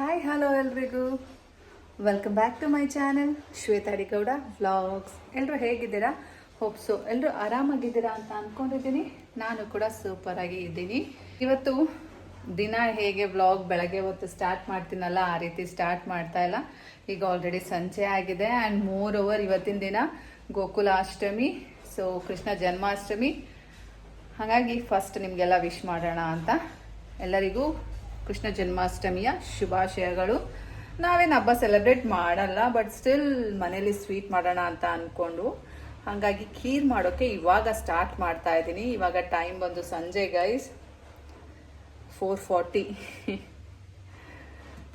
Hi hello ಎಲ್ರಿಗೂ. Welcome back to my channel Shweta Adigowda vlogs ಎಲ್ಲರೂ ಹೇಗಿದ್ದೀರಾ? ಹೋಪ್ಸು ಎಲ್ಲರೂ ಆರಾಮಾಗಿದ್ದೀರಾ ಅಂತ ಅಂದ್ಕೊಂಡಿದ್ದೀನಿ ನಾನು ಕೂಡ ಸೂಪರ್ ಆಗಿ ಇದ್ದೀನಿ. ಇವತ್ತು ದಿನ ಹೇಗೆ ವ್ಲಾಗ್ ಬೆಳಗ್ಗೆ ಹೊತ್ತು ಸ್ಟಾರ್ಟ್ ಮಾಡ್ತೀನಲ್ಲ, ಆ ರೀತಿ ಸ್ಟಾರ್ಟ್ ಮಾಡ್ತಾ ಇಲ್ಲ. ಈಗ ಆಲ್ರೆಡಿ ಸಂಜೆ ಆಗಿದೆ ಆ್ಯಂಡ್ ಮೋರ್ ಓವರ್ ಇವತ್ತಿನ ದಿನ ಗೋಕುಲಾಷ್ಟಮಿ ಸೊ ಕೃಷ್ಣ ಜನ್ಮಾಷ್ಟಮಿ. ಹಾಗಾಗಿ ಫಸ್ಟ್ ನಿಮಗೆಲ್ಲ ವಿಶ್ ಮಾಡೋಣ ಅಂತ. ಎಲ್ಲರಿಗೂ ಕೃಷ್ಣ ಜನ್ಮಾಷ್ಟಮಿಯ ಶುಭಾಶಯಗಳು. ನಾವೇನು ಹಬ್ಬ ಸೆಲೆಬ್ರೇಟ್ ಮಾಡಲ್ಲ ಬಟ್ ಸ್ಟಿಲ್ ಮನೇಲಿ ಸ್ವೀಟ್ ಮಾಡೋಣ ಅಂತ ಅಂದ್ಕೊಂಡು ಹಾಗಾಗಿ ಖೀರ್ ಮಾಡೋಕ್ಕೆ ಇವಾಗ ಸ್ಟಾರ್ಟ್ ಮಾಡ್ತಾ ಇದ್ದೀನಿ. ಇವಾಗ ಟೈಮ್ ಬಂದು ಸಂಜೆ ಗೈಸ್ ಫೋರ್ ಫಾರ್ಟಿ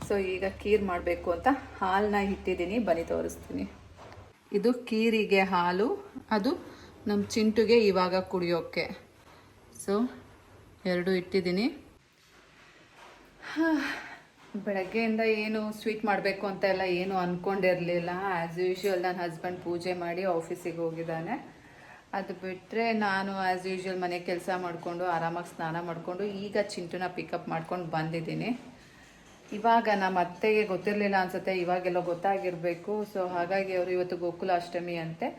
ಸೊ ಈಗ ಖೀರ್ ಮಾಡಬೇಕು ಅಂತ ಹಾಲನ್ನ ಇಟ್ಟಿದ್ದೀನಿ ಬನ್ನಿ ತೋರಿಸ್ತೀನಿ. ಇದು ಖೀರಿಗೆ ಹಾಲು. ಅದು ನಮ್ಮ ಚಿಂಟುಗೆ ಇವಾಗ ಕುಡಿಯೋಕ್ಕೆ ಸೊ ಎರಡು ಇಟ್ಟಿದ್ದೀನಿ. ಬೆಳಗ್ಗೆಯಿಂದ ಏನು ಸ್ವೀಟ್ ಮಾಡಬೇಕು ಅಂತ ಎಲ್ಲ ಏನು ಅಂದ್ಕೊಂಡಿರಲಿಲ್ಲ ಆ್ಯಸ್ ಯೂಶ್ವಲ್ ನನ್ನ ಹಸ್ಬೆಂಡ್ ಪೂಜೆ ಮಾಡಿ ಆಫೀಸಿಗೆ ಹೋಗಿದ್ದಾನೆ. ಅದು ಬಿಟ್ಟರೆ ನಾನು ಆ್ಯಸ್ ಯೂಶ್ವಲ್ ಮನೆ ಕೆಲಸ ಮಾಡಿಕೊಂಡು ಆರಾಮಾಗಿ ಸ್ನಾನ ಮಾಡಿಕೊಂಡು ಈಗ ಚಿಂಟುನ ಪಿಕಪ್ ಮಾಡ್ಕೊಂಡು ಬಂದಿದ್ದೀನಿ. ಇವಾಗ ನಮ್ಮ ಅತ್ತೆಗೆ ಗೊತ್ತಿರಲಿಲ್ಲ ಅನ್ಸುತ್ತೆ, ಇವಾಗೆಲ್ಲ ಗೊತ್ತಾಗಿರಬೇಕು. ಸೊ ಹಾಗಾಗಿ ಅವರು ಇವತ್ತು ಗೋಕುಲ ಅಷ್ಟಮಿ ಅಂತೆ.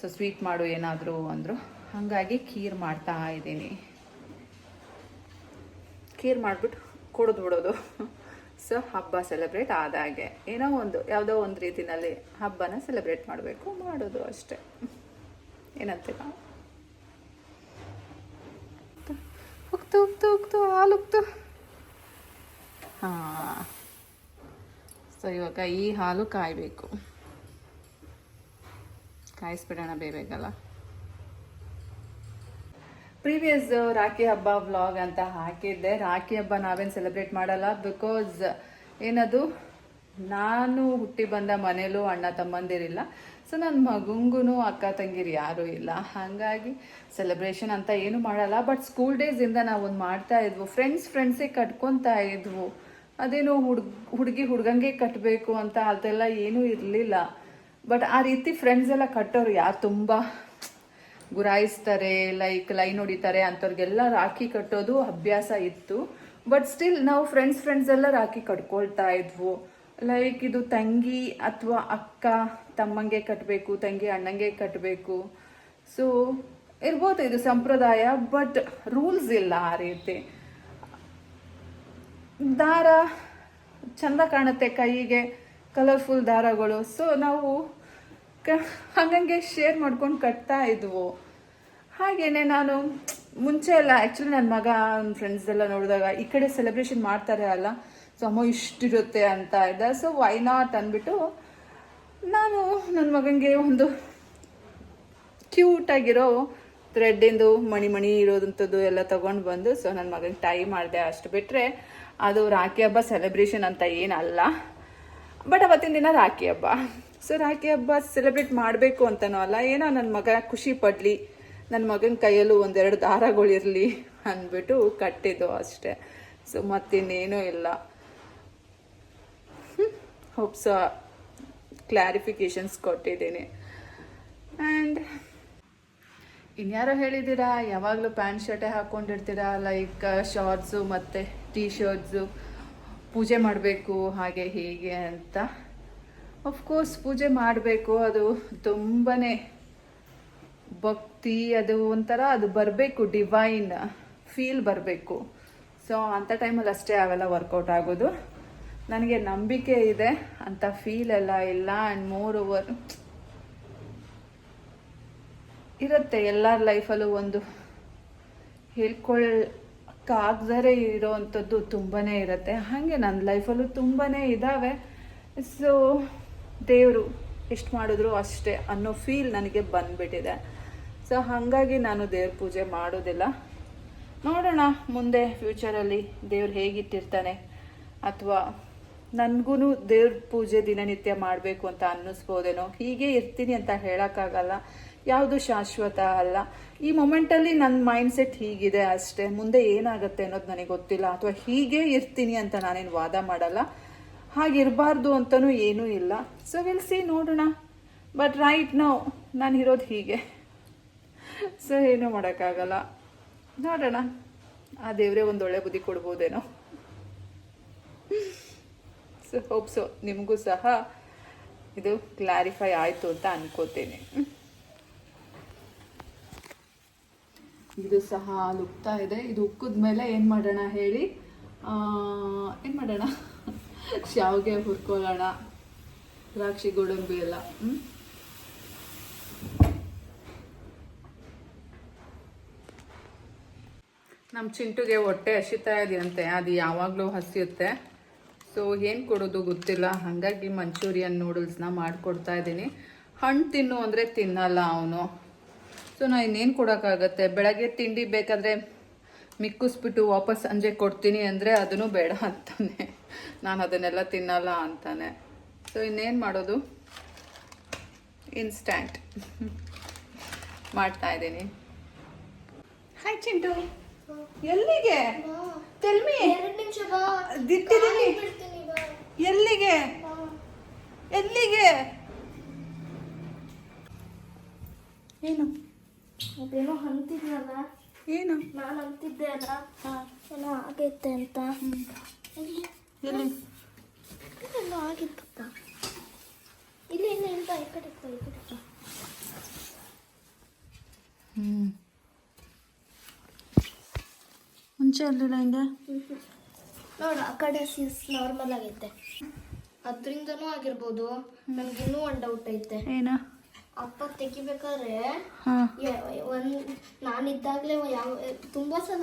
ಸೊ ಸ್ವೀಟ್ ಮಾಡು ಏನಾದರೂ ಅಂದರು. ಹಾಗಾಗಿ ಖೀರ್ ಮಾಡ್ತಾ ಇದ್ದೀನಿ. ಖೀರ್ ಮಾಡಿಬಿಟ್ಟು ಕುಡಿದು ಬಿಡೋದು. ಸೊ ಹಬ್ಬ ಸೆಲೆಬ್ರೇಟ್ ಆದಾಗೆ ಏನೋ ಒಂದು, ಯಾವುದೋ ಒಂದು ರೀತಿನಲ್ಲಿ ಹಬ್ಬನ ಸೆಲೆಬ್ರೇಟ್ ಮಾಡಬೇಕು, ಮಾಡೋದು ಅಷ್ಟೇ. ಏನಂತೆ ಉಕ್ತು ಉಕ್ತು ಉಕ್ತು, ಹಾಲು ಹಾಂ. ಸೊ ಇವಾಗ ಈ ಹಾಲು ಕಾಯಬೇಕು. ಕಾಯಿಸ್ಬಿಡೋಣ ಬೇಬೇಕಲ್ಲ ಪ್ರೀವಿಯಸ್ ರಾಖಿ ಹಬ್ಬ ವ್ಲಾಗ್ ಅಂತ ಹಾಕಿದ್ದೆ. ರಾಖಿ ಹಬ್ಬ ನಾವೇನು ಸೆಲೆಬ್ರೇಟ್ ಮಾಡಲ್ಲ ಬಿಕಾಸ್ ಏನದು, ನಾನು ಹುಟ್ಟಿ ಬಂದ ಮನೇಲೂ ಅಣ್ಣ ತಮ್ಮಂದಿರಿಲ್ಲ. ಸೊ ನನ್ನ ಮಗುಂಗೂ ಅಕ್ಕ ತಂಗಿರು ಯಾರೂ ಇಲ್ಲ. ಹಾಗಾಗಿ ಸೆಲೆಬ್ರೇಷನ್ ಅಂತ ಏನು ಮಾಡಲ್ಲ. ಬಟ್ ಸ್ಕೂಲ್ ಡೇಸಿಂದ ನಾವು ಒಂದು ಮಾಡ್ತಾ ಇದ್ವು. ಫ್ರೆಂಡ್ಸ್ ಫ್ರೆಂಡ್ಸಿಗೆ ಕಟ್ಕೊತಾ ಇದ್ವು. ಅದೇನು ಹುಡುಗ, ಹುಡುಗಿ ಹುಡುಗಂಗೆ ಕಟ್ಟಬೇಕು ಅಂತ ಅದೆಲ್ಲ ಏನೂ ಇರಲಿಲ್ಲ. ಬಟ್ ಆ ರೀತಿ ಫ್ರೆಂಡ್ಸ್ ಎಲ್ಲ ಕಟ್ಟೋರು ಯಾರು ತುಂಬ? ಗುರಾಯಿಸ್ತಾರೆ ಲೈಕ್ ಲೈನ್ ಹೊಡಿತಾರೆ ಅಂಥವ್ರಿಗೆಲ್ಲ ರಾಖಿ ಕಟ್ಟೋದು ಅಭ್ಯಾಸ ಇತ್ತು. ಬಟ್ ಸ್ಟಿಲ್ ನಾವು ಫ್ರೆಂಡ್ಸ್ ಫ್ರೆಂಡ್ಸ್ ಎಲ್ಲ ರಾಖಿ ಕಟ್ಕೊಳ್ತಾ ಇದ್ವು. ಲೈಕ್ ಇದು ತಂಗಿ ಅಥವಾ ಅಕ್ಕ ತಮ್ಮಂಗೆ ಕಟ್ಟಬೇಕು ತಂಗಿ ಅಣ್ಣಂಗೆ ಕಟ್ಟಬೇಕು ಸೊ ಇರ್ಬೋದು ಇದು ಸಂಪ್ರದಾಯ ಬಟ್ ರೂಲ್ಸ್ ಇಲ್ಲ ಆ ರೀತಿ. ದಾರ, ಚಂದ ಕಾಣುತ್ತೆ ಕೈಗೆ ಕಲರ್ಫುಲ್ ದಾರಗಳು. ಸೊ ನಾವು ಹಂಗಂಗೆ ಶೇರ್ ಮಾಡ್ಕೊಂಡು ಕಟ್ತಾ ಇದ್ವು. ಹಾಗೇನೆ ನಾನು ಮುಂಚೆ ಎಲ್ಲ ಆ್ಯಕ್ಚುಲಿ ನನ್ನ ಮಗ ನನ್ನ ಫ್ರೆಂಡ್ಸ್ ಎಲ್ಲ ನೋಡಿದಾಗ ಈ ಕಡೆ ಸೆಲೆಬ್ರೇಷನ್ ಮಾಡ್ತಾರೆ ಅಲ್ಲ, ಸೊ ಅಮ್ಮ ಇಷ್ಟಿರುತ್ತೆ ಅಂತ ಇದ್ದ. ಸೊ ವೈ ನಾಟ್ ಅಂದ್ಬಿಟ್ಟು ನಾನು ನನ್ನ ಮಗನಿಗೆ ಒಂದು ಕ್ಯೂಟಾಗಿರೋ ಥ್ರೆಡ್ಡಿಂದು ಮಣಿ ಮಣಿ ಇರೋದಂಥದ್ದು ಎಲ್ಲ ತೊಗೊಂಡು ಬಂದು ಸೊ ನನ್ನ ಮಗನಿಗೆ ಟೈ ಮಾಡಿದೆ ಅಷ್ಟು ಬಿಟ್ಟರೆ ಅದು ರಾಖಿ ಹಬ್ಬ ಸೆಲೆಬ್ರೇಷನ್ ಅಂತ ಏನಲ್ಲ. ಬಟ್ ಅವತ್ತಿನ ದಿನ ರಾಖಿ ಹಬ್ಬ. ಸೊ ಆಕೆ ಹಬ್ಬ ಸೆಲೆಬ್ರೇಟ್ ಮಾಡಬೇಕು ಅಂತನೋ ಅಲ್ಲ. ಏನೋ ನನ್ನ ಮಗ ಖುಷಿ ಪಡಲಿ. ನನ್ನ ಮಗನ ಕೈಯಲ್ಲೂ ಒಂದೆರಡು ದಾರಗಳಿರಲಿ ಅಂದ್ಬಿಟ್ಟು ಕಟ್ಟಿದ್ದು ಅಷ್ಟೆ. ಸೊ ಮತ್ತಿನ್ನೇನೂ ಇಲ್ಲ. ಹೋಪ್ಸ ಕ್ಲಾರಿಫಿಕೇಶನ್ಸ್ ಕೊಟ್ಟಿದ್ದೀನಿ. ಆ್ಯಂಡ್ ಇನ್ಯಾರೋ ಹೇಳಿದ್ದೀರಾ? ಯಾವಾಗಲೂ ಪ್ಯಾಂಟ್ ಶರ್ಟೇ ಹಾಕ್ಕೊಂಡಿರ್ತೀರಾ ಲೈಕ್ ಶಾರ್ಟ್ಸು ಮತ್ತು ಟೀ ಶರ್ಟ್ಸು ಪೂಜೆ ಮಾಡಬೇಕು, ಹಾಗೆ ಹೀಗೆ ಅಂತ. ಅಫ್ಕೋರ್ಸ್ ಪೂಜೆ ಮಾಡಬೇಕು, ಅದು ತುಂಬಾ ಭಕ್ತಿ, ಅದು ಒಂಥರ, ಅದು ಬರಬೇಕು ಡಿವೈನ್ ಫೀಲ್ ಬರಬೇಕು. ಸೊ ಅಂಥ ಟೈಮಲ್ಲಿ ಅಷ್ಟೇ ಅವೆಲ್ಲ ವರ್ಕೌಟ್ ಆಗೋದು. ನನಗೆ ನಂಬಿಕೆ ಇದೆ, ಅಂತ ಫೀಲ್ ಎಲ್ಲ ಇಲ್ಲ ಆ್ಯಂಡ್ ಮೋರ್ ಓವರ್ ಇರುತ್ತೆ. ಎಲ್ಲರ ಲೈಫಲ್ಲೂ ಒಂದು ಹೇಳ್ಕೊಳಕ್ಕಾಗದೇ ಇರೋವಂಥದ್ದು ತುಂಬಾ ಇರುತ್ತೆ. ಹಾಗೆ ನನ್ನ ಲೈಫಲ್ಲೂ ತುಂಬಾ ಇದ್ದಾವೆ ಸೊ ದೇವರು ಎಷ್ಟು ಮಾಡಿದ್ರು ಅಷ್ಟೇ ಅನ್ನೋ ಫೀಲ್ ನನಗೆ ಬಂದ್ಬಿಟ್ಟಿದೆ. ಸೊ ಹಾಗಾಗಿ ನಾನು ದೇವ್ರ ಪೂಜೆ ಮಾಡೋದಿಲ್ಲ. ನೋಡೋಣ ಮುಂದೆ ಫ್ಯೂಚರಲ್ಲಿ ದೇವ್ರು ಹೇಗಿಟ್ಟಿರ್ತಾನೆ ಅಥವಾ ನನಗೂ ದೇವ್ರ ಪೂಜೆ ದಿನನಿತ್ಯ ಮಾಡಬೇಕು ಅಂತ ಅನ್ನಿಸ್ಬೋದೇನೋ? ಹೀಗೆ ಇರ್ತೀನಿ ಅಂತ ಹೇಳೋಕ್ಕಾಗಲ್ಲ. ಯಾವುದು ಶಾಶ್ವತ ಅಲ್ಲ. ಈ ಮೊಮೆಂಟಲ್ಲಿ ನನ್ನ ಮೈಂಡ್ ಸೆಟ್ ಹೀಗಿದೆ ಅಷ್ಟೇ. ಮುಂದೆ ಏನಾಗುತ್ತೆ ಅನ್ನೋದು ನನಗೆ ಗೊತ್ತಿಲ್ಲ. ಅಥವಾ ಹೀಗೆ ಇರ್ತೀನಿ ಅಂತ ನಾನೇನು ವಾದ ಮಾಡಲ್ಲ. ಹಾಗಿರಬಾರ್ದು ಅಂತಲೂ ಏನೂ ಇಲ್ಲ. ಸೊ ವಿಲ್ ಸಿ ನೋಡೋಣ. ಬಟ್ ರೈಟ್ ನಾವು ನಾನು ಇರೋದು ಹೀಗೆ. ಸೊ ಏನೂ ಮಾಡೋಕ್ಕಾಗಲ್ಲ. ನೋಡೋಣ. ಆ ದೇವರೇ ಒಂದು ಒಳ್ಳೆ ಬುದ್ಧಿ ಕೊಡ್ಬೋದೇನೋ. ಸೊ ಹೋಪ್ ಸೊ ನಿಮಗೂ ಸಹ ಇದು ಕ್ಲಾರಿಫೈ ಆಯಿತು ಅಂತ ಅನ್ಕೋತೇನೆ. ಇದು ಸಹ ಅಲ್ಲಿ ಉಕ್ತಾ ಇದೆ. ಇದು ಉಕ್ಕಿದ ಮೇಲೆ ಏನು ಮಾಡೋಣ ಹೇಳಿ? ಏನು ಮಾಡೋಣ? ಶಾವಿಗೆ ಹುರ್ಕೊಳ್ಳೋಣ. ದ್ರಾಕ್ಷಿ, ಗೋಡಂಬಿ ಎಲ್ಲ? ನಮ್ಮ ಚಿಂಟುಗೆ ಹೊಟ್ಟೆ ಹಸಿತಾ ಇದೆಯಂತೆ. ಅದು ಯಾವಾಗಲೂ ಹಸಿಯುತ್ತೆ. ಸೊ ಏನು ಕೊಡೋದು ಗೊತ್ತಿಲ್ಲ. ಹಾಗಾಗಿ ಮಂಚೂರಿಯನ್ ನೂಡಲ್ಸ್ನ ಮಾಡಿಕೊಡ್ತಾ ಇದ್ದೀನಿ. ಹಣ್ಣು ತಿನ್ನು ಅಂದರೆ ತಿನ್ನಲ್ಲ ಅವನು. ಸೊ ನಾನು ಇನ್ನೇನು ಕೊಡೋಕ್ಕಾಗತ್ತೆ? ಬೆಳಗ್ಗೆ ತಿಂಡಿ ಬೇಕಾದರೆ ಮಿಕ್ಕಿಸ್ಬಿಟ್ಟು ವಾಪಸ್ ಸಂಜೆ ಕೊಡ್ತೀನಿ ಅಂದರೆ ಅದನ್ನು ಬೇಡ ಅಂತಾನೆ. ನಾನು ಅದನ್ನೆಲ್ಲ ತಿನ್ನಲ್ಲ ಅಂತಾನೆ. ಸೊ ಇನ್ನೇನು ಮಾಡೋದು? ಇನ್ಸ್ಟ್ಯಾಂಟ್ ಮಾಡ್ತಾ ಇದ್ದೀನಿ. ಹಾಯ್ ಚಿಂಟು ಎಲ್ಲಿಗೆ? ತೆಲ್ಮಿ ಎರಡು ನಿಮಿಷ ಬಾ. ದಿಟ್ಟಿದ್ದೀನಿ ಬಿಡ್ತೀನಿ ಬಾ. ಎಲ್ಲಿಗೆ? ಎಲ್ಲಿಗೆ? ಏನು? ಅದೇನೋ ಅಂತಿದ್ನಲ್ಲ ಏನು? ನಾನು ಅಂತಿದ್ದೆ ಅಲ್ಲ? ಏನೋ ಆಗೈತೆ ಅಂತ. ಎಲ್ಲಿ? ಎಲ್ಲೋ ಆಗಿತ್ತಪ್ಪ ಇಲ್ಲಿ ಇಲ್ಲ ಎಂತ ಈ ಕಡೆ ಬಾ, ಈ ಕಡೆ. ಹ್ಞೂ ಮುಂಚೆ ಅಲ್ಲಿಲ್ಲ ಹಿಂಗೆ? ನೋಡು ಆ ಕಡೆ ಸೀಸ್ ನಾರ್ಮಲ್ ಆಗೈತೆ. ಅದರಿಂದನೂ ಆಗಿರ್ಬೋದು. ನನಗಿನ್ನೂ ಒಂದು ಡೌಟ್ ಐತೆ. ಏನ? ಅಪ್ಪ ತೆಗಿಬೇಕಾದ್ರೆ ಒಂದ್ ನಾನಿದ್ದಾಗಲೇ ಯಾವ ತುಂಬಾ ಸಲ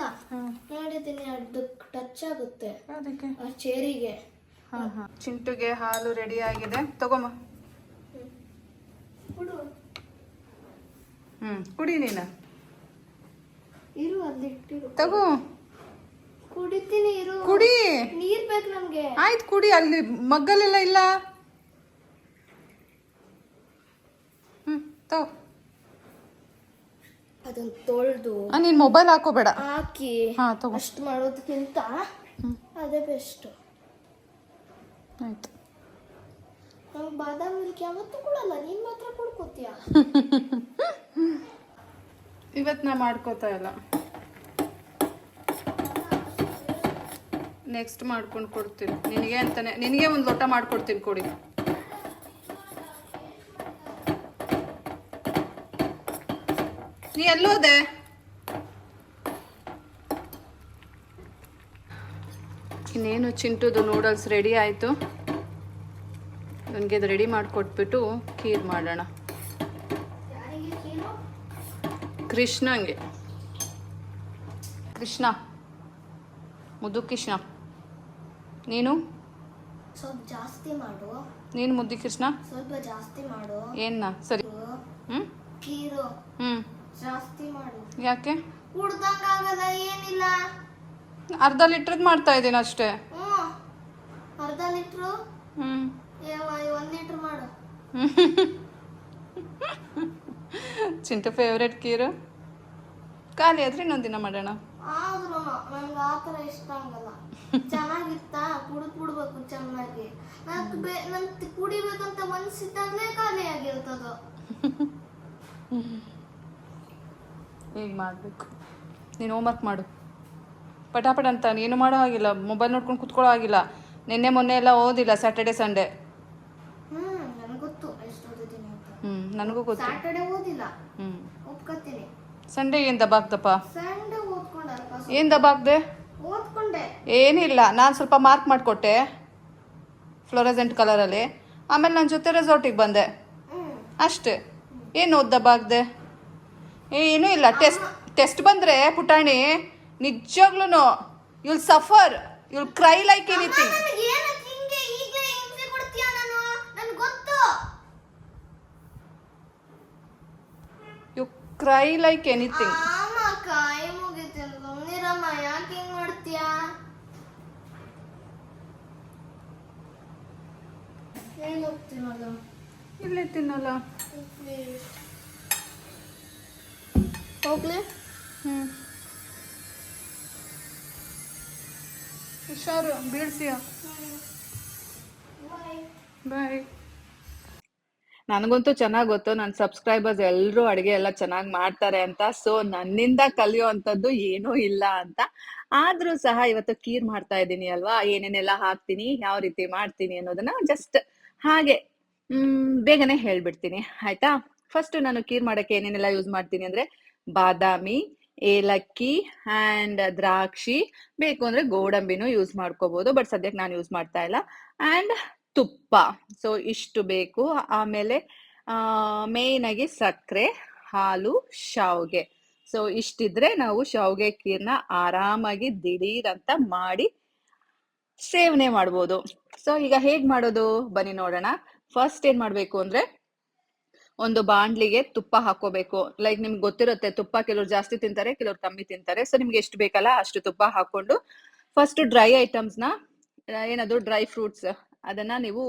ನೋಡಿದ್ದೀನಿ ಅದು ಟಚ್ ಆಗುತ್ತೆ. ಅದಕ್ಕೆ? ಆ ಚೇರಿಗೆ. ಹಾಂ ಹಾಂ. ಚಿಂಟುಗೆ ಹಾಲು ರೆಡಿ ಆಗಿದೆ. ತಗೊಮ್ಮ. ಹ್ಮ್. ಕುಡಿ. ನೀನು. ಇರು ಅಲ್ಲಿ ತಗೋ. ಕುಡಿತೀನಿ ಇರು. ಕುಡಿ. ನೀರ್ ಬೇಕು ನಮ್ಗೆ. ಆಯ್ತು ಕುಡಿ ಅಲ್ಲಿ ಮಗ್ಗಲೆಲ್ಲ ಇಲ್ಲ. ತಗೋ ಅದನ್ನ ತೊಳ್ದು ನೀನು ಮೊಬೈಲ್ ಹಾಕೋಬೇಡ. ಹಾಕಿ ಹಾಂ ತಗೋ. ಅಷ್ಟು ಮಾಡೋದಕ್ಕಿಂತ ಅದೇ ಬೆಸ್ಟ್ ಆಯ್ತು. ನಮ್ಗೆ ಬಾದಾಮ್ ಮಿಲ್ಕ್ ಯಾವತ್ತೂ ಕೊಡಲ್ಲ ನೀನ್ ಮಾತ್ರ ಕುಡ್ಕೋತೀಯ? ಇವತ್ತು ನಾ ಮಾಡ್ಕೋತಾ ಇಲ್ಲ. ನೆಕ್ಸ್ಟ್ ಮಾಡ್ಕೊಂಡು ಕೊಡ್ತೀನಿ. ನಿನಗೆ ಅಂತಾನೆ ನಿನಗೆ ಒಂದು ಲೋಟ ಮಾಡ್ಕೊಡ್ತೀನಿ ಕೊಡಿ. ನೀ ಎಲ್ಲೋದೆ? ಇನ್ನೇನು ಚಿಂಟುದು ನೂಡಲ್ಸ್ ರೆಡಿ ಆಯಿತು. ನನಗೆ ಇದು ರೆಡಿ ಮಾಡಿಕೊಟ್ಬಿಟ್ಟು ಖೀರ್ ಮಾಡೋಣ. ಕೃಷ್ಣಂಗೆ ಕೃಷ್ಣ. ಮುದ್ದು ಕೃಷ್ಣ. ನೀನು? ಸ್ವಲ್ಪ ಜಾಸ್ತಿ ಮಾಡು. ನೀನು ಮುದ್ದು ಕೃಷ್ಣ? ಸ್ವಲ್ಪ ಜಾಸ್ತಿ ಮಾಡು. ಏನ? ಸರಿ. ಹ್ಞೂ ಹ್ಮ್? ಹ್ಞೂ ಜಾಸ್ತಿ ಮಾಡು. ಯಾಕೆ? ಕುಡ್ದಂಗಾಗಲ್ಲ ಏನಿಲ್ಲ. ಅರ್ಧ ಲೀಟರ್ ಮಾಡ್ತಾ ಇದ್ದೀನಿ ಅಷ್ಟೇ. ಹ್ಮ್ ಅರ್ಧ ಲೀಟ್ರು? ಹ್ಞೂ ಒಂದು ಲೀಟ್ರ್ ಮಾಡು. ಚಿಂಟು ಫೇವ್ರೆಟ್ ಕೀರು. ಖಾಲಿ ಆದ್ರೆ ಇನ್ನೊಂದು ದಿನ ಮಾಡೋಣ. ಆದ್ರೂ ನನ್ಗೆ ಆ ಥರ ಇಷ್ಟ ಆಗಲ್ಲ. ಚೆನ್ನಾಗಿತ್ತ? ಕುಡಿದ್ ಬಿಡ್ಬೇಕು ಚೆನ್ನಾಗಿ. ನನ್ಗೆ ಬೇ ನನ್ ಕುಡಿಬೇಕಂತ ಮನ್ಸಿದ್ದಾಗಲೇ ಖಾಲಿ ಆಗಿರ್ತದ. ಈಗ ಮಾಡಬೇಕು? ನೀನು ಹೋಮ್ವರ್ಕ್ ಮಾಡು. ಪಟಾಪಟ ಅಂತ ಏನು ಮಾಡೋ ಹಾಗಿಲ್ಲ ಮೊಬೈಲ್ ನೋಡ್ಕೊಂಡು ಕುತ್ಕೊಳ್ಳೋ ಆಗಿಲ್ಲ ನಿನ್ನೆ ಮೊನ್ನೆ ಎಲ್ಲ ಓದಿಲ್ಲ ಸ್ಯಾಟರ್ಡೆ ಸಂಡೇ ಹ್ಞೂ ನನಗೂ ಗೊತ್ತು ಹ್ಞೂ ಸಂಡೇ ಏನು ದಬ್ಬಾಕ್ದಪ್ಪ ಏನು ದಬ್ಬಾಕ್ದೆ ಏನಿಲ್ಲ ನಾನು ಸ್ವಲ್ಪ ಮಾರ್ಕ್ ಮಾಡಿಕೊಟ್ಟೆ ಫ್ಲೋರೆಸೆಂಟ್ ಕಲರಲ್ಲಿ ಆಮೇಲೆ ನನ್ನ ಜೊತೆ ರೆಸಾರ್ಟಿಗೆ ಬಂದೆ. ಅಷ್ಟೇ. ಏನು ಓದ್ ದಬಾಕ್ದೆ ಏನೂ ಇಲ್ಲ. ಟೆಸ್ಟ್ ಟೆಸ್ಟ್ ಬಂದರೆ ಪುಟಾಣಿ ನಿಜವಾಗ್ಲೂ you'll suffer you'll cry like anything you cry like anything ಇಲ್ಲೇ ಕಾಯಿ ಮುಗಿತೀನಿ ಸುಮ್ನಿರಮ್ಮ ಯಾಕೆ ಹಿಂಗ್ ಮಾಡ್ತೀಯಾ ಏನ್ ಹೋಗ್ತೀನಲ್ಲ ಇಲ್ಲೇ ತಿನ್ನಲ್ಲ ಹೋಗ್ಲಿ ಹ್ಞೂ ಹುಷಾರು ಬೀಳ್ಸಿಯ ಬಾಯ್. ನನಗಂತೂ ಚೆನ್ನಾಗಿ ಗೊತ್ತು ನನ್ನ ಸಬ್ಸ್ಕ್ರೈಬರ್ಸ್ ಎಲ್ಲರೂ ಅಡುಗೆ ಎಲ್ಲ ಚೆನ್ನಾಗಿ ಮಾಡ್ತಾರೆ ಅಂತ. ಸೊ ನನ್ನಿಂದ ಕಲಿಯುವಂಥದ್ದು ಏನೂ ಇಲ್ಲ ಅಂತ. ಆದ್ರೂ ಸಹ ಇವತ್ತು ಕೀರ್ ಮಾಡ್ತಾ ಇದ್ದೀನಿ ಅಲ್ವಾ? ಏನೇನೆಲ್ಲ ಹಾಕ್ತೀನಿ ಯಾವ ರೀತಿ ಮಾಡ್ತೀನಿ ಅನ್ನೋದನ್ನ ಜಸ್ಟ್ ಹಾಗೆ ಹ್ಮ್ ಬೇಗನೆ ಹೇಳ್ಬಿಡ್ತೀನಿ. ಆಯ್ತಾ? ಫಸ್ಟ್ ನಾನು ಕೀರ್ ಮಾಡಕ್ಕೆ ಏನೇನೆಲ್ಲ ಯೂಸ್ ಮಾಡ್ತೀನಿ ಅಂದ್ರೆ ಬಾದಾಮಿ, ಏಲಕ್ಕಿ ಆ್ಯಂಡ್ ದ್ರಾಕ್ಷಿ ಬೇಕು ಅಂದ್ರೆ ಗೋಡಂಬಿನೂ ಯೂಸ್ ಮಾಡ್ಕೋಬೋದು ಬಟ್ ಸದ್ಯಕ್ಕೆ ನಾನು ಯೂಸ್ ಮಾಡ್ತಾ ಇಲ್ಲ. ಆ್ಯಂಡ್ ತುಪ್ಪ ಸೊ ಇಷ್ಟು ಬೇಕು. ಆಮೇಲೆ ಮೇಯ್ನಾಗಿ ಸಕ್ಕರೆ, ಹಾಲು, ಶಾವ್ಗೆ. ಸೊ ಇಷ್ಟಿದ್ರೆ ನಾವು ಶಾವ್ಗೆ ಕೀರ್ನ ಆರಾಮಾಗಿ ದಿಢೀರ್ ಅಂತ ಮಾಡಿ ಸೇವನೆ ಮಾಡ್ಬೋದು. ಸೊ ಈಗ ಹೇಗೆ ಮಾಡೋದು? ಬನ್ನಿ ನೋಡೋಣ. ಫಸ್ಟ್ ಏನು ಮಾಡಬೇಕು ಅಂದ್ರೆ ಒಂದು ಬಾಂಡ್ಲಿಗೆ ತುಪ್ಪ ಹಾಕೋಬೇಕು. ಲೈಕ್ ನಿಮ್ಗೆ ಗೊತ್ತಿರುತ್ತೆ, ತುಪ್ಪ ಕೆಲವ್ರು ಜಾಸ್ತಿ ತಿಂತಾರೆ, ಕೆಲವ್ರು ಕಮ್ಮಿ ತಿಂತಾರೆ. ಸೊ ನಿಮ್ಗೆ ಎಷ್ಟು ಬೇಕಲ್ಲ ಅಷ್ಟು ತುಪ್ಪ ಹಾಕೊಂಡು ಫಸ್ಟ್ ಡ್ರೈ ಐಟಮ್ಸ್ನ ಏನದು ಡ್ರೈ ಫ್ರೂಟ್ಸ್ ಅದನ್ನ ನೀವು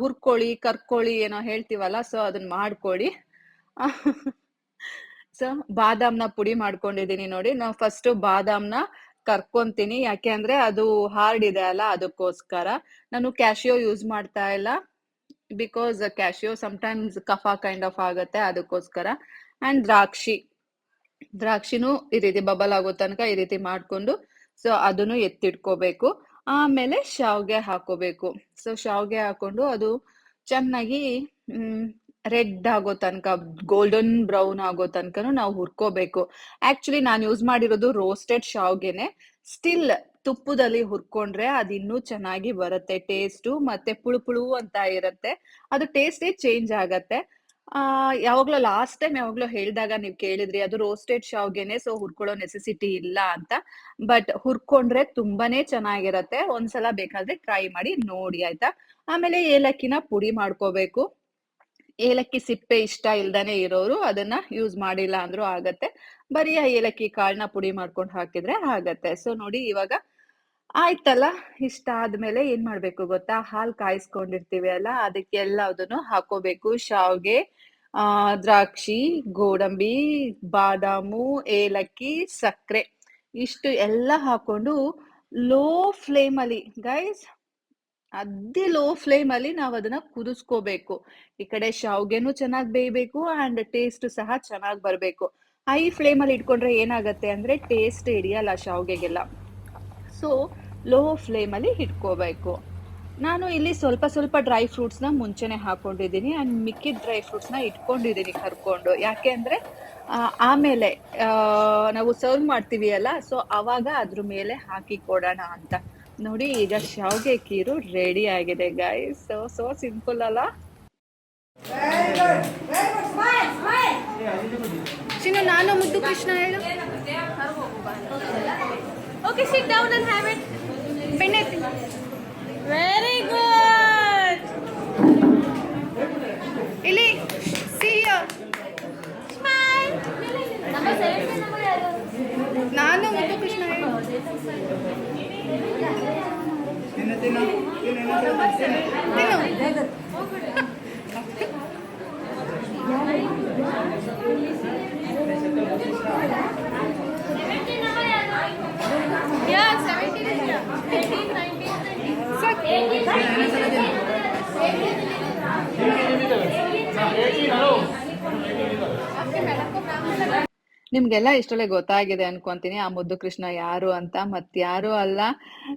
ಹುರ್ಕೊಳ್ಳಿ, ಕರ್ಕೊಳ್ಳಿ, ಏನೋ ಹೇಳ್ತೀವಲ್ಲ ಸೊ ಅದನ್ನ ಮಾಡ್ಕೊಳ್ಳಿ ಸೊ ಬಾದಾಮ್ನ ಪುಡಿ ಮಾಡ್ಕೊಂಡಿದ್ದೀನಿ ನೋಡಿ. ನಾವು ಫಸ್ಟ್ ಬಾದಾಮ್ನ ಕರ್ಕೊಂತೀನಿ. ಯಾಕೆ ಅಂದ್ರೆ ಅದು ಹಾರ್ಡ್ ಇದೆ ಅಲ್ಲ, ಅದಕ್ಕೋಸ್ಕರ. ನಾನು ಕ್ಯಾಶಿಯೋ ಯೂಸ್ ಮಾಡ್ತಾ ಇಲ್ಲ. ಬಿಕಾಸ್ ಕ್ಯಾಶಿಯೋ ಸಮಟೈಮ್ಸ್ ಕಫ ಕೈಂಡ್ ಆಫ್ ಆಗುತ್ತೆ, ಅದಕ್ಕೋಸ್ಕರ. ಅಂಡ್ ದ್ರಾಕ್ಷಿ, ದ್ರಾಕ್ಷಿನೂ ಈ ರೀತಿ ಬಬಲ್ ಆಗೋ ತನಕ ಈ ರೀತಿ ಮಾಡಿಕೊಂಡು ಸೊ ಅದನ್ನು ಎತ್ತಿಟ್ಕೋಬೇಕು. ಆಮೇಲೆ ಶಾವ್ಗೆ ಹಾಕೋಬೇಕು. ಸೊ ಶಾವ್ಗೆ ಹಾಕೊಂಡು ಅದು ಚೆನ್ನಾಗಿ ರೆಡ್ ಆಗೋ ತನಕ ಗೋಲ್ಡನ್ ಬ್ರೌನ್ ಆಗೋ ತನಕನು ನಾವು ಹುರ್ಕೋಬೇಕು. ಆಕ್ಚುಲಿ ನಾನು ಯೂಸ್ ಮಾಡಿರೋದು ರೋಸ್ಟೆಡ್ ಶಾವ್ಗೆನೆ. ಸ್ಟಿಲ್ ತುಪ್ಪದಲ್ಲಿ ಹುರ್ಕೊಂಡ್ರೆ ಅದು ಇನ್ನೂ ಚೆನ್ನಾಗಿ ಬರುತ್ತೆ ಟೇಸ್ಟು ಮತ್ತೆ ಪುಳು ಪುಳು ಅಂತ ಇರುತ್ತೆ. ಅದು ಟೇಸ್ಟೇ ಚೇಂಜ್ ಆಗತ್ತೆ. ಆ, ಯಾವಾಗ್ಲೂ ಲಾಸ್ಟ್ ಟೈಮ್ ಯಾವಾಗ್ಲೂ ಹೇಳಿದಾಗ ನೀವು ಕೇಳಿದ್ರಿ ಅದು ರೋಸ್ಟೆಡ್ ಶಾವ್ಗೆನೆ ಸೊ ಹುರ್ಕೊಳ್ಳೋ ನೆಸೆಸಿಟಿ ಇಲ್ಲ ಅಂತ. ಬಟ್ ಹುರ್ಕೊಂಡ್ರೆ ತುಂಬಾನೇ ಚೆನ್ನಾಗಿರತ್ತೆ. ಒಂದ್ಸಲ ಬೇಕಾದ್ರೆ ಟ್ರೈ ಮಾಡಿ ನೋಡಿ ಆಯ್ತಾ? ಆಮೇಲೆ ಏಲಕ್ಕಿನ ಪುಡಿ ಮಾಡ್ಕೋಬೇಕು. ಏಲಕ್ಕಿ ಸಿಪ್ಪೆ ಇಷ್ಟ ಇಲ್ದಾನೆ ಇರೋರು ಅದನ್ನ ಯೂಸ್ ಮಾಡಿಲ್ಲ ಅಂದ್ರೂ ಆಗತ್ತೆ. ಬರೀ ಆ ಏಲಕ್ಕಿ ಕಾಳನ್ನ ಪುಡಿ ಮಾಡ್ಕೊಂಡು ಹಾಕಿದ್ರೆ ಆಗತ್ತೆ. ಸೊ ನೋಡಿ ಇವಾಗ ಆಯ್ತಲ್ಲ? ಇಷ್ಟ ಆದ್ಮೇಲೆ ಏನ್ ಮಾಡ್ಬೇಕು ಗೊತ್ತಾ? ಹಾಲ್ ಕಾಯಿಸ್ಕೊಂಡಿರ್ತೀವಿ ಅಲ್ಲ? ಅದಕ್ಕೆ ಎಲ್ಲದನ್ನು ಹಾಕೋಬೇಕು. ಶಾವ್ಗೆ, ಆ, ದ್ರಾಕ್ಷಿ, ಗೋಡಂಬಿ, ಬಾದಾಮು, ಏಲಕ್ಕಿ, ಸಕ್ಕರೆ ಇಷ್ಟು ಎಲ್ಲ ಹಾಕೊಂಡು ಲೋ ಫ್ಲೇಮ್ ಅಲ್ಲಿ ಗೈಸ್ ಅದೇ ಲೋ ಫ್ಲೇಮ್ ಅಲ್ಲಿ ನಾವು ಅದನ್ನ ಕುದಿಸ್ಕೋಬೇಕು. ಈ ಕಡೆ ಶಾವ್ಗೆನು ಚೆನ್ನಾಗಿ ಬೇಯಬೇಕು ಅಂಡ್ ಟೇಸ್ಟ್ ಸಹ ಚೆನ್ನಾಗಿ ಬರಬೇಕು. ಹೈ ಫ್ಲೇಮ್ ಅಲ್ಲಿ ಇಟ್ಕೊಂಡ್ರೆ ಏನಾಗತ್ತೆ ಅಂದ್ರೆ ಟೇಸ್ಟ್ ಹಿಡಿಯಲ್ಲ ಶಾವ್ಗೆಗೆಲ್ಲ. ಸೊ ಲೋ ಫ್ಲೇಮ್ ಅಲ್ಲಿ ಇಟ್ಕೋಬೇಕು ನಾನು ಇಲ್ಲಿ ಸ್ವಲ್ಪ ಸ್ವಲ್ಪ ಡ್ರೈ ಫ್ರೂಟ್ಸ್ನ ಮುಂಚೆನೆ ಹಾಕೊಂಡಿದ್ದೀನಿ ಅಂಡ್ ಮಿಕ್ಕಿದ ಡ್ರೈ ಫ್ರೂಟ್ಸ್ನ ಇಟ್ಕೊಂಡಿದ್ದೀನಿ ಕರ್ಕೊಂಡು. ಯಾಕೆ ಅಂದರೆ ಆಮೇಲೆ ನಾವು ಸರ್ವ್ ಮಾಡ್ತೀವಿ ಅಲ್ಲ ಸೊ ಅವಾಗ ಅದ್ರ ಮೇಲೆ ಹಾಕಿ ಕೊಡೋಣ ಅಂತ. ನೋಡಿ, ಈಗ ಶಾವ್ಗೆ ಕೀರು ರೆಡಿ ಆಗಿದೆ ಗಾಯ್ಸ್ ಸೊ ಸೊ ಸಿಂಪಲ್ ಅಲ್ಲ. ನಾನು ಮುದ್ದು ಕೃಷ್ಣ ಹೇಳು. Okay sit down and have ಬೆಣ್ಣೆ ವೆರಿ ಗುಡ್ ಇಲ್ಲಿ ಸಿ ನಾನು ಮುದ್ದು ಕೃಷ್ಣ ಹೇಳು ತಿನ್ನು Yeah, ನಿಮ್ಗೆಲ್ಲ ಇಷ್ಟೊಳ್ಳೆ ಗೊತ್ತಾಗಿದೆ ಅನ್ಕೊಂತೀನಿ. ಆ ಮುದ್ದು ಕೃಷ್ಣ ಯಾರು ಅಂತ. ಮತ್ಯಾರು ಅಲ್ಲ.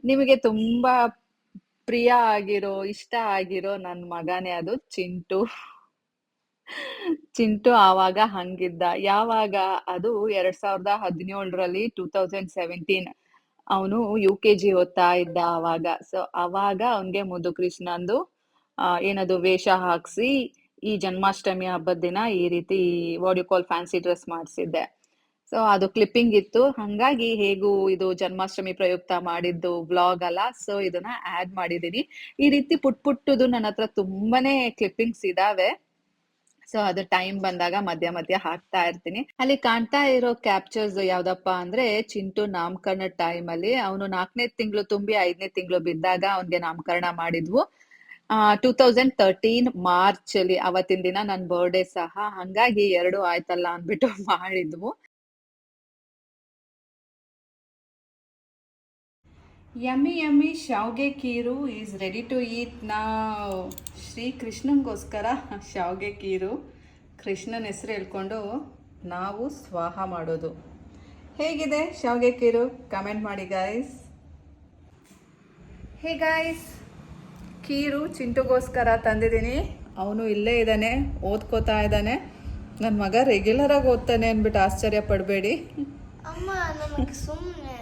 ನಿಮಗೆ ತುಂಬಾ ಪ್ರಿಯ ಆಗಿರೋ, ಇಷ್ಟ ಆಗಿರೋ ನನ್ನ ಮಗನೇ ಅದು ಚಿಂಟು. ಚಿಂಟು ಆವಾಗ ಹಂಗಿದ್ದ. ಯಾವಾಗ? ಅದು ಎರಡ್ ಸಾವಿರದ ಹದಿನೇಳರಲ್ಲಿ ಟೂ ತೌಸಂಡ್ ಸೆವೆಂಟೀನ್ ಅವನು ಯು ಕೆ ಜಿ ಓದ್ತಾ ಇದ್ದ ಅವಾಗ. ಸೊ ಅವಾಗ ಅವನ್ಗೆ ಮುದ್ದು ಕೃಷ್ಣಂದು ಏನದು ವೇಷ ಹಾಕ್ಸಿ ಈ ಜನ್ಮಾಷ್ಟಮಿ ಹಬ್ಬದ ದಿನ ಈ ರೀತಿ what you call fancy dress ಮಾಡಿಸಿದ್ದೆ. So ಅದು ಕ್ಲಿಪ್ಪಿಂಗ್ ಇತ್ತು. ಹಂಗಾಗಿ ಹೇಗೂ ಇದು ಜನ್ಮಾಷ್ಟಮಿ ಪ್ರಯುಕ್ತ ಮಾಡಿದ್ದು ವ್ಲಾಗ್ ಅಲ್ಲ. ಸೊ ಇದನ್ನ ಆಡ್ ಮಾಡಿದೀನಿ. ಈ ರೀತಿ ಪುಟ್ ಪುಟ್ಟದು ನನ್ನ ಹತ್ರ ತುಂಬಾನೇ ಕ್ಲಿಪ್ಪಿಂಗ್ಸ್ ಇದಾವೆ. ಸೊ ಅದು ಟೈಮ್ ಬಂದಾಗ ಮಧ್ಯ ಮಧ್ಯ ಹಾಕ್ತಾ ಇರ್ತೀನಿ. ಅಲ್ಲಿ ಕಾಣ್ತಾ ಇರೋ ಕ್ಯಾಪ್ಚರ್ಸ್ ಯಾವ್ದಪ್ಪ ಅಂದ್ರೆ ಚಿಂಟು ನಾಮಕರಣ ಟೈಮ್ ಅಲ್ಲಿ ಅವನು ನಾಲ್ಕನೇ ತಿಂಗಳು ತುಂಬಿ ಐದನೇ ತಿಂಗಳು ಬಿದ್ದಾಗ ಅವನ್ಗೆ ನಾಮಕರಣ ಮಾಡಿದ್ವು. ಟೂ ತೌಸಂಡ್ ತರ್ಟೀನ್ ಮಾರ್ಚ್ ಅಲ್ಲಿ ಅವತ್ತಿನ ದಿನ ನನ್ನ ಬರ್ಡೇ ಸಹ. ಹಂಗಾಗಿ ಎರಡು ಆಯ್ತಲ್ಲ ಅಂದ್ಬಿಟ್ಟು ಮಾಡಿದ್ವು. ಯಮ್ಮಿ ಯಮ್ಮಿ ಶಾವ್ಗೆ ಕೀರು ಈಸ್ ರೆಡಿ ಟು ಈಟ್ ನಾ ಶ್ರೀ ಕೃಷ್ಣನಿಗೋಸ್ಕರ ಶಾವ್ಗೆ ಕೀರು ಕೃಷ್ಣನ ಹೆಸರು ಹೇಳ್ಕೊಂಡು ನಾವು ಸ್ವಾಹ ಮಾಡೋದು. ಹೇಗಿದೆ ಶಾವ್ಗೆ ಕೀರು ಕಮೆಂಟ್ ಮಾಡಿ ಗಾಯ್ಸ್ ಹೇ ಗಾಯ್ಸ್ ಕೀರು ಚಿಂಟುಗೋಸ್ಕರ ತಂದಿದ್ದೀನಿ. ಅವನು ಇಲ್ಲೇ ಇದ್ದಾನೆ, ಓದ್ಕೋತಾ ಇದ್ದಾನೆ. ನನ್ನ ಮಗ ರೆಗ್ಯುಲರಾಗಿ ಓದ್ತಾನೆ ಅಂದ್ಬಿಟ್ಟು ಆಶ್ಚರ್ಯ ಪಡಬೇಡಿ. ಸುಮ್ಮನೆ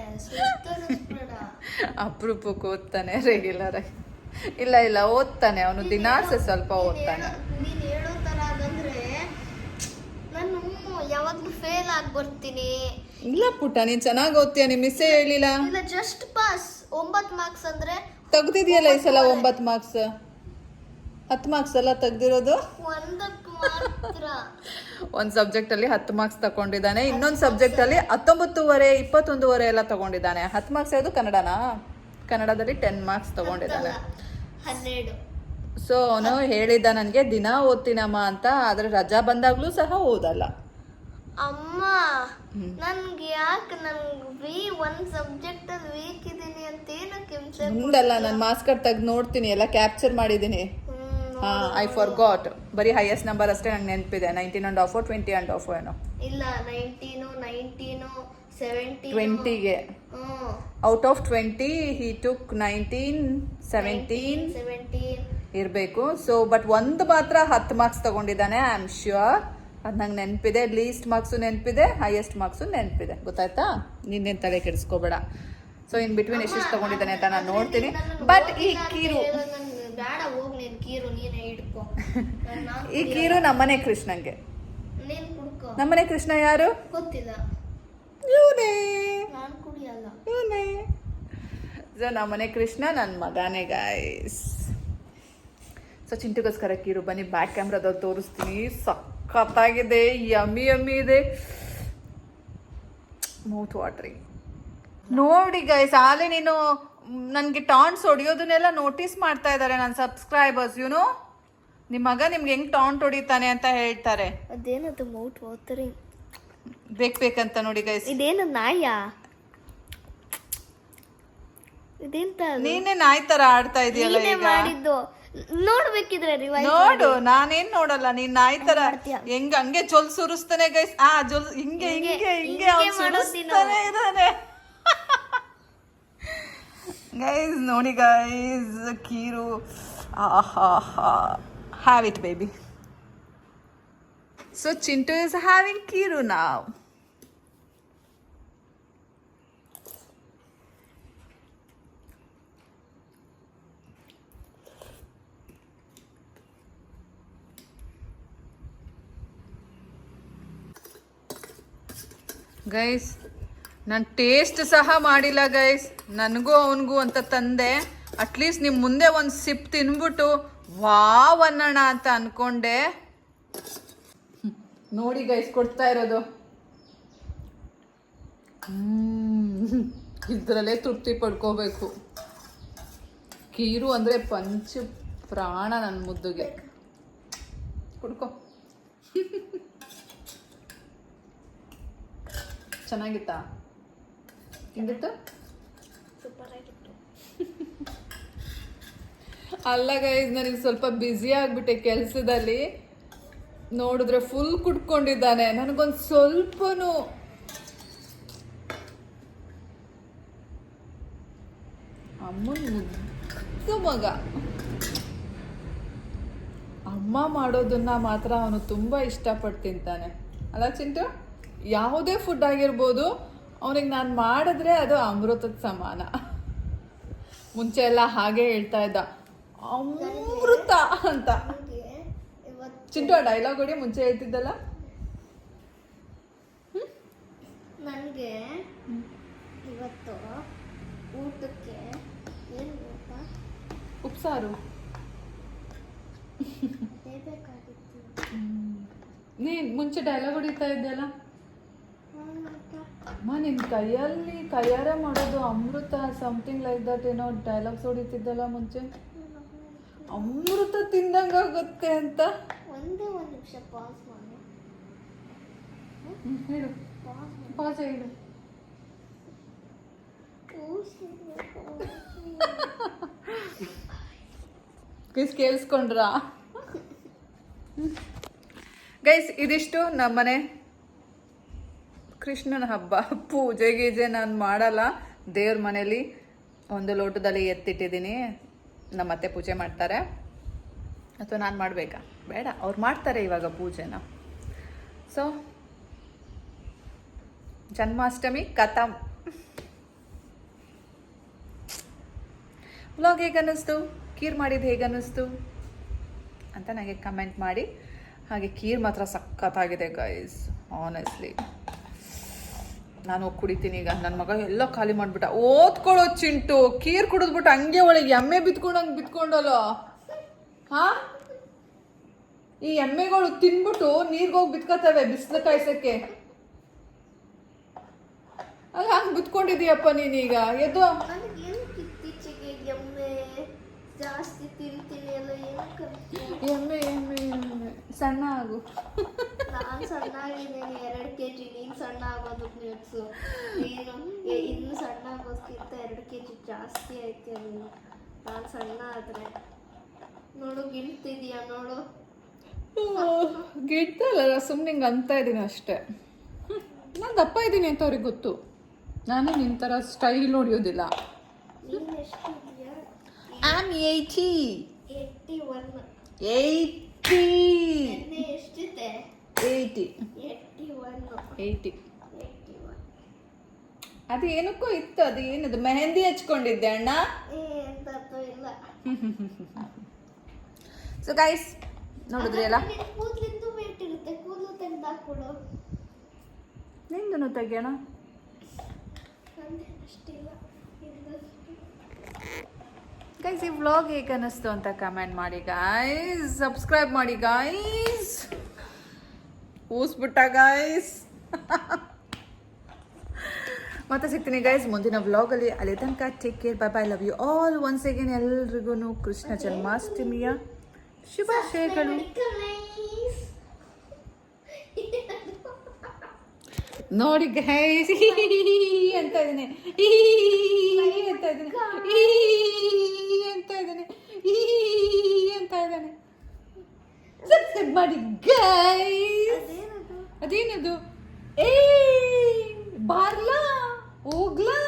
ಅಪರೂಪಕ್ಕೆ ಓದ್ತಾನೆ ರೆಗ್ಯುಲರ್ ಆಗಿ. ಇಲ್ಲ ಇಲ್ಲ ಓದ್ತಾನೆ ಅವನು. ದಿನಾಸೆ ಸ್ವಲ್ಪ ಓದ್ತಾನೆ. ನೀನ್ ಹೇಳೋ ತರ ಅದಂದ್ರೆ ನಾನು ಯಾವಾಗ್ಲೂ ಫೇಲ್ ಆಗಿ ಬರ್ತೀನಿ. ಇಲ್ಲ ಪುಟ್ಟ ನೀನ್ ಚೆನ್ನಾಗಿ ಓದ್ತೀಯ ನಿಮ್ ಮಿಸ್ಸೇ ಹೇಳಿಲ್ಲ. ಇಲ್ಲ ಜಸ್ಟ್ ಪಾಸ್ ಒಂಬತ್ತು ಮಾರ್ಕ್ಸ್ ಅಂದ್ರೆ ತೆಗ್ದಿದ್ಯಲ್ಲ ಈ ಸಲ ಒಂಬತ್ತು ಮಾರ್ಕ್ಸ್ ಹತ್ತು ಮಾರ್ಕ್ಸ್ ಎಲ್ಲ ತೆಗ್ದಿರೋದು? ಒಂದ್ ಸಬ್ಜೆಕ್ಟ್ ಒಂದು ಸಬ್ಜೆಕ್ಟಲ್ಲಿ ಹತ್ತು ಮಾರ್ಕ್ಸ್ ತಗೊಂಡಿದ್ದಾನೆ ಇನ್ನೊಂದು ಸಬ್ಜೆಕ್ಟಲ್ಲಿ ಹತ್ತೊಂಬತ್ತುವರೆ ಇಪ್ಪತ್ತೊಂದುವರೆ ಎಲ್ಲ ತಗೊಂಡಿದ್ದಾನೆ. ಹತ್ತು ಮಾರ್ಕ್ಸ್ ಯಾವುದು? ಕನ್ನಡನಾ? ಕನ್ನಡದಲ್ಲಿ ಟೆನ್ ಮಾರ್ಕ್ಸ್ ತಗೊಂಡಿದ್ದಾನೆ. ಹನ್ನೆರಡು. ಸೊ ಅವನು ಹೇಳಿದ್ದ ನನಗೆ ದಿನ ಓದ್ತೀನಮ್ಮ ಅಂತ ಆದರೆ ರಜಾ ಬಂದಾಗ್ಲೂ ಸಹ ಓದಲ್ಲ. ಅಮ್ಮ ನನ್ಗೆ ಯಾಕೆ ನನ್ಗೆ ವಿ ಒಂದ್ ಸಬ್ಜೆಕ್ಟ್ ಅಲ್ಲಿ ವೀಕ್ ಇದೀನಿ ಅಂತ ಏನಕ್ಕೆ ಹಿಂಸೆ ಮುಂದಲ್ಲ ನಾನು ಮಾಸ್ಕರ್ ತೆಗ್ದು ನೋಡ್ತೀನಿ ಎಲ್ಲ ಕ್ಯಾಪ್ಚರ್ ಮಾಡಿದ್ದೀನಿ. ಐ ಫಾರ್ ಗಾಟ್ ಬರೀ ಹೈಯೆಸ್ಟ್ ನಂಬರ್ ಅಷ್ಟೇ ನಂಗೆ ನೆನಪಿದೆ. Nineteen and half twenty and half ಏನೋ. ಇಲ್ಲ nineteen nineteen seventy ಟ್ವೆಂಟಿಗೆ out of twenty he took nineteen seventeen seventeen ಇರಬೇಕು. ಸೊ ಬಟ್ ಒಂದು ಮಾತ್ರ ಹತ್ತು ಮಾರ್ಕ್ಸ್ ತಗೊಂಡಿದ್ದಾನೆ ಐ ಆಮ್ ಶ್ಯೂರ್ ಅದು ನಂಗೆ ನೆನಪಿದೆ. ಲೀಸ್ಟ್ ಮಾರ್ಕ್ಸು ನೆನಪಿದೆ ಹೈಯೆಸ್ಟ್ ಮಾರ್ಕ್ಸು ನೆನಪಿದೆ. ಗೊತ್ತಾಯ್ತಾ? ನಿನ್ನೇನು ತಲೆ ಕೆಡಿಸ್ಕೋಬೇಡ. ಸೊ ಇನ್ ಬಿಟ್ವೀನ್ ಎಷ್ಟೆಷ್ಟು ತಗೊಂಡಿದ್ದಾನೆ ಅಂತ ನಾನು ನೋಡ್ತೀನಿ. ಬಟ್ ಈ ಕೀರು ಬೇಡ ಹೋಗ್ ನೀನ್ ಕೀರು ನೀನೇ ಹಿಡ್ಕೊ. ಈ ಕೀರು ನಮ್ಮನೆ ಕೃಷ್ಣಂಗೆ. ನೀನ್ ಕುಡ್ಕೊ. ನಮ್ಮನೆ ಕೃಷ್ಣ ಯಾರು? ಗೊತ್ತಿಲ್ಲ. ಇವನೇ. ನಾನು ಕುಡಿಯಲ್ಲ. ಇವನೇ. ಸೊ ನಮ್ಮನೆ ಕೃಷ್ಣ ನನ್ನ ಮಗನೇ ಗಾಯ್ಸ್ ಸೊ ಚಿಂಟುಗೋಸ್ಕರ ಕೀರು ಬನ್ನಿ ಬ್ಯಾಕ್ ಕ್ಯಾಮ್ರಾದಲ್ಲಿ ತೋರಿಸ್ತೀನಿ. ಸಖತ್ತಾಗಿದೆ ಯಮ್ಮಿ ಯಮ್ಮಿ ಇದೆ. ಮೌತ್ ವಾಟ್ರಿ ನೋಡಿ ಗೈಸ್ ಆಲೆ ನೀನು ನನಗೆ ಟಾಂಟ್ಸ್ ಹೊಡಿಯೋದನ್ನೆಲ್ಲ ನೋಟಿಸ್ ಮಾಡ್ತಾ ಇದ್ದಾರೆ ನನ್ನ ಸಬ್ಸ್ಕ್ರೈಬರ್ಸ್ ಯುನೋ ನಿಮ್ಮ ಮಗ ನಿಮ್ಗೆ ಹೆಂಗ್ ಟಾಂಟ್ ಹೊಡಿತಾನೆ ಅಂತ ಹೇಳ್ತಾರೆ. ಅದೇನದು ಮೌಟ್ ಓದ್ತಾರೆ ಬೇಕು ಬೇಕಂತ ನೋಡಿ ಗೈಸ್ ಇದೇನು ನಾಯ? ಇದೆಂತ? ನೀನೇ ನಾಯಿ ತರ ಆಡ್ತಾ ಇದೆಯಲ್ಲ ಈಗ? ಮಾಡಿದ್ದು. ನೋಡ್ಬೇಕಿದ್ರೆ ನೋಡು ನಾನೇನ್ ನೋಡಲ್ಲ ನೀನ್ ನಾಯಿ ತರ. ಹೆಂಗ್ ಹಂಗೆ ಜೊಲ್ ಸುರಿಸ್ತಾನೆ ಗೈಸ್ ಆ ಜೊಲ್ ಹಿಂಗೆ ಹಿಂಗೆ ಹಿಂಗೆ ಸುರಿಸ್ತಾನೆ ಇದಾನೆ ಗೈಸ್ ನೋಡಿ ಗೈಸ್ ಕೀರು ಆಹಾ have it baby so Chintu is having kheer ನಾವ್ ಗೈಸ್ ನಾನು ಟೇಸ್ಟ್ ಸಹ ಮಾಡಿಲ್ಲ ಗೈಸ್ ನನಗೂ ಅವನಿಗೂ ಅಂತ ತಂದೆ ಅಟ್ಲೀಸ್ಟ್ ನಿಮ್ಮ ಮುಂದೆ ಒಂದು ಸಿಪ್ ತಿನ್ಬಿಟ್ಟು ವಾವ್ ಅನ್ನೋಣ ಅಂತ ಅನ್ಕೊಂಡೆ. ನೋಡಿ ಗೈಸ್ ಕೊಡ್ತಾ ಇರೋದು. ಇದರಲ್ಲೇ ತೃಪ್ತಿ ಪಡ್ಕೋಬೇಕು. ಕೀರು ಅಂದರೆ ಪಂಚ ಪ್ರಾಣ ನನ್ನ ಮುದ್ದುಗೆ. ಕುಡ್ಕೋ. ಚೆನ್ನಾಗಿತ್ತಾ? ಹಿಂಗಿತ್ತು? ಸೂಪರ್ ಆಗಿತ್ತು. ಅಲ್ಲ ಗೈಸ್ ನನಗೆ ಸ್ವಲ್ಪ ಬ್ಯುಸಿ ಆಗ್ಬಿಟ್ಟೆ ಕೆಲಸದಲ್ಲಿ. ನೋಡಿದ್ರೆ ಫುಲ್ ಕುಟ್ಕೊಂಡಿದ್ದಾನೆ ನನಗೊಂದು ಸ್ವಲ್ಪನೂ ಅಮ್ಮನ ಮುದ್ದು ಮಗ. ಅಮ್ಮ ಮಾಡೋದನ್ನ ಮಾತ್ರ ಅವನು ತುಂಬ ಇಷ್ಟಪಟ್ಟು ತಿಂತಾನೆ. ಅಲ್ಲ ಚಿಂಟು? ಯಾವುದೇ ಫುಡ್ ಆಗಿರ್ಬೋದು ಅವನಿಗೆ ನಾನು ಮಾಡಿದ್ರೆ ಅದು ಅಮೃತದ ಸಮಾನ. ಮುಂಚೆ ಎಲ್ಲ ಹಾಗೆ ಹೇಳ್ತಾ ಇದ್ದ. ಅಮೃತ ಅಂತ. ಇವತ್ತು ಚಿಂಟು ಆ ಡೈಲಾಗ್ ಹೊಡಿ ಮುಂಚೆ ಹೇಳ್ತಿದ್ದಲ್ಲ? ನನಗೆ ಇವತ್ತು ಊಟಕ್ಕೆ ಏನು ಉಪ್ಸಾರು. ನೀನ್ ಮುಂಚೆ ಡೈಲಾಗ್ ಹೊಡಿತಾ ಇದ್ದಲ್ಲ ಅಮ್ಮ ನಿನ್ನ ಕೈಯಲ್ಲಿ ಕೈಯಾರೆ ಮಾಡೋದು ಅಮೃತ ಸಮಥಿಂಗ್ ಲೈಕ್ ದಟ್ ಏನೋ ಡೈಲಾಗ್ಸ್ ಹೊಡಿತಿದ್ದಲ್ಲ ಮುಂಚೆ. ಅಮೃತ ತಿಂದಂಗಾಗುತ್ತೆ ಅಂತ. ಒಂದೇ ಒಂದು ನಿಮಿಷ ಪಾಸ್ ಮಾಡಿ. ಹೇಳು. ಪಾಸ್ ಹೇಳು. ಕಿಸ್ ಕೇಳಿಸ್ಕೊಂಡ್ರಾ? ಗೈಸ್ ಇದಿಷ್ಟು ನಮ್ಮನೆ. ಕೃಷ್ಣನ ಹಬ್ಬ. ಪೂಜೆ ಗೀಜೆ ನಾನು ಮಾಡಲ್ಲ. ದೇವ್ರ ಮನೇಲಿ ಒಂದು ಲೋಟದಲ್ಲಿ ಎತ್ತಿಟ್ಟಿದ್ದೀನಿ. ನಮ್ಮ ಅತ್ತೆ ಪೂಜೆ ಮಾಡ್ತಾರೆ. ಅಥವಾ ನಾನು ಮಾಡಬೇಕಾ? ಬೇಡ, ಅವ್ರು ಮಾಡ್ತಾರೆ ಇವಾಗ ಪೂಜೆನ. ಸೊ ಜನ್ಮಾಷ್ಟಮಿ ಕಥಮ್ ವ್ಲಾಗ್ ಹೇಗೆ ಅನ್ನಿಸ್ತು ಕೀರ್ ಮಾಡಿದ್ದು ಹೇಗೆ ಅನ್ನಿಸ್ತು ಅಂತ ನನಗೆ ಕಮೆಂಟ್ ಮಾಡಿ. ಹಾಗೆ ಕೀರ್ ಮಾತ್ರ ಸಖತ್ತಾಗಿದೆ ಗೈಸ್ ಆನೆಸ್ಟ್ಲಿ ನಾನು ಹೋಗಿ ಕುಡಿತೀನಿ ಈಗ ನನ್ನ ಮಗ ಎಲ್ಲ ಖಾಲಿ ಮಾಡಿಬಿಟ್ಟ. ಓದ್ಕೊಳ್ಳೋ ಚಿಂಟು ಕೀರ್ ಕುಡಿದ್ಬಿಟ್ಟು ಹಂಗೆ ಒಳಗೆ ಎಮ್ಮೆ ಬಿತ್ಕೊಂಡಂಗೆ ಬಿತ್ಕೊಂಡಲ್ಲ? ಹಾ? ಈ ಎಮ್ಮೆಗಳು ತಿನ್ಬಿಟ್ಟು ನೀರ್ಗೋಗಿ ಬಿತ್ಕೋತವೆ ಬಿಸಿಲು ಕಾಯ್ಸಕ್ಕೆ. ಅಲ್ಲ ಹಂಗೆ ಬಿತ್ಕೊಂಡಿದೀಯಪ್ಪ ನೀನೀಗ ಎದ್ದು ಎಮ್ಮೆ ಎಮ್ಮೆ ಎಮ್ಮೆ. ಸಣ್ಣ ಆಗು. ನಾನು ಸಣ್ಣ ಆಗಿದ್ದೀನಿ ಎರಡು ಕೆ ಜಿ ನೀನು ಸಣ್ಣ ಆಗೋದಕ್ಕೆ ನಿಲ್ಸು ನೀನು ಇನ್ನು ಸಣ್ಣ ಆಗೋದಕ್ಕಿಂತ ಎರಡು ಕೆ ಜಿ ಜಾಸ್ತಿ ಐತೆ ನೀನು. ನಾನು ಸಣ್ಣ ಆದರೆ. ನೋಡು ಗಿಳ್ತಿದೀಯ ನೋಡು. ಗಿಡ್ತಲ್ಲ ಸುಮ್ಮನೆ ಹಿಂಗೆ ಅಂತ ಇದ್ದೀನಿ ಅಷ್ಟೇ. ನಾನು ದಪ್ಪ ಇದ್ದೀನಿ ಅಂತ ಅವ್ರಿಗೆ ಗೊತ್ತು. ನಾನು ನಿನ್ನ ಥರ ಸ್ಟೈಲ್ ಹೊಡಿಯೋದಿಲ್ಲ um eighty eighty one eighty ಎಷ್ಟಿದೆ ಏಯ್ಟಿ ಏಯ್ಟಿ ಅದು ಏನಕ್ಕೋ ಇತ್ತು, ಅದು ಏನದು, ಮೆಹಂದಿ ಹಚ್ಕೊಂಡಿದ್ದೆ ಅಣ್ಣ? ಸೊ ಗೈಸ್ ನೋಡಿದ್ರಿ ಅಲ್ಲ? ನಿಂದನು ತೆಗಿಯೋಣ. ಗೈಸ್ ಈ ವ್ಲಾಗ್ ಹೇಗೆ ಅನ್ನಿಸ್ತು ಅಂತ ಕಮೆಂಟ್ ಮಾಡಿ ಗಾಯ್ಸ್ ಸಬ್ಸ್ಕ್ರೈಬ್ ಮಾಡಿ ಗಾಯ್ಸ್ ಊಸ್ಬಿಟ್ಟ ಗಾಯ್ಸ್ ಮತ್ತೆ ಸಿಗ್ತೀನಿ ಗೈಸ್ ಮುಂದಿನ ವ್ಲಾಗಲ್ಲಿ ಅಲ್ಲಿ ತನಕ take care bye bye love you all once again ಎಲ್ರಿಗೂ ಕೃಷ್ಣ ಜನ್ಮಾಷ್ಟಮಿಯ ಶುಭಾಶಯಗಳು. ನೋಡಿ ಗೈಸ್ ಅಂತ ಇದ್ದೀನಿ. ಅಂತ ಇದ್ದೀನಿ. ಅಂತ ಇದ್ದಾನೆ. ಅಂತ ಇದ್ದಾನೆ. ಸಬ್ಸ್ಕ್ರೈಬ್ ಮಾಡಿ ಗೈಸ್ ಅದೇನದು? ಏ ಬಾರ್ಲಾ ಹೋಗ್ಲಾ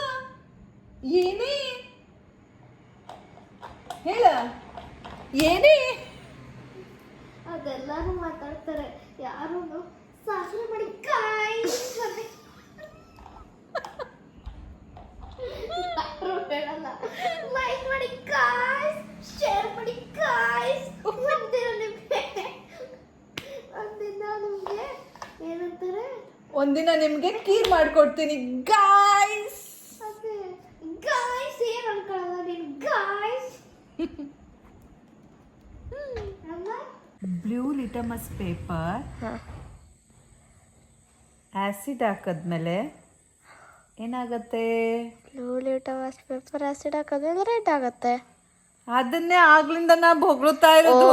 ಏನೇ? ಹೇಳ. ಏನೇ? ಅದೆಲ್ಲಾರು ಮಾತಾಡ್ತಾರೆ. ಯಾರು ಸಾಸರೆ ಮಾಡಿ ಕಾಯಿ ಯಾರು ಹೇಳಲ್ಲ ಲೈಕ್ ಮಾಡಿ ಕಾಯ್ಸ್ ಶೇರ್ ಮಾಡಿ ಕಾಯ್ಸ್ ಒಂದಿನ ನಿಮ್ಗೆ ಒಂದಿನ ನಿಮ್ಗೆ ಏನಂತಾರೆ ಒಂದಿನ ನಿಮಗೆ ಕೀರ್ ಮಾಡ್ಕೊಡ್ತೀನಿ ಗಾಯ್ಸ್ ಗಾಯ್ಸ್ ಏನ್ ನೀನು guys blue litmus paper. Acid ಹಾಕಿದ್ಮೇಲೆ ಏನಾಗತ್ತೆ? ಬ್ಲೂ ಲಿಟಮಸ್ ಪೇಪರ್ ಆಸಿಡ್ ಹಾಕೋದ್ರಿಂದ ರೆಡ್ ಆಗುತ್ತೆ. ಅದನ್ನೇ ಆಗ್ಲಿಂದ ನಾ ಬೊಗಳುತ್ತಾ ಓ ಇರೋದು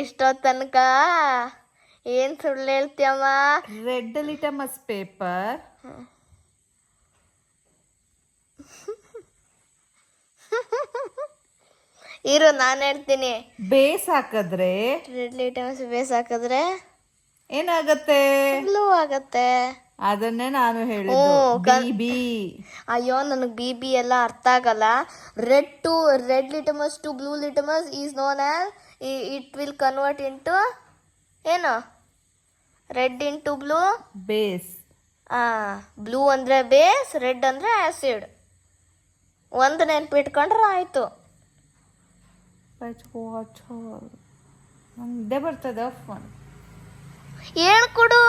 ಇಷ್ಟೋ ತನಕ ಏನ್ ಸುಳ್ಳು ಹೇಳ್ತೀಯಮ್ಮ? ರೆಡ್ ಲಿಟಮಸ್ ಪೇಪರ್ ಇರು ನಾನು ಹೇಳ್ತೀನಿ. ಬೇಸ್ ಹಾಕಿದ್ರೆ? ರೆಡ್ ಲಿಟಮಸ್ ಬೇಸ್ ಹಾಕಿದ್ರೆ? ಏನಾಗತ್ತೆ? ಬ್ಲೂ ಆಗತ್ತೆ. ಅದನ್ನೇ ನಾನು ಹೇಳಿದ್ದು. ಬಿ ಬಿ ಅಯ್ಯೋ ನನಗೆ ಬಿ ಬಿ ಎಲ್ಲ ಅರ್ಥ ಆಗಲ್ಲ. Red to red litmus to blue litmus is known as it will convert into ಏನು? Red into blue base blue ಅಂದರೆ ಬೇಸ್ ರೆಡ್ ಅಂದರೆ ಆ್ಯಸಿಡ್ ಒಂದು ನೆನ್ಪಿಟ್ಕೊಂಡ್ರೆ ಆಯಿತು. ವಾಚ್ ಇದೇ ಬರ್ತದೆ ಫೋನ್ ಹೇಳ್ಕೊಡು.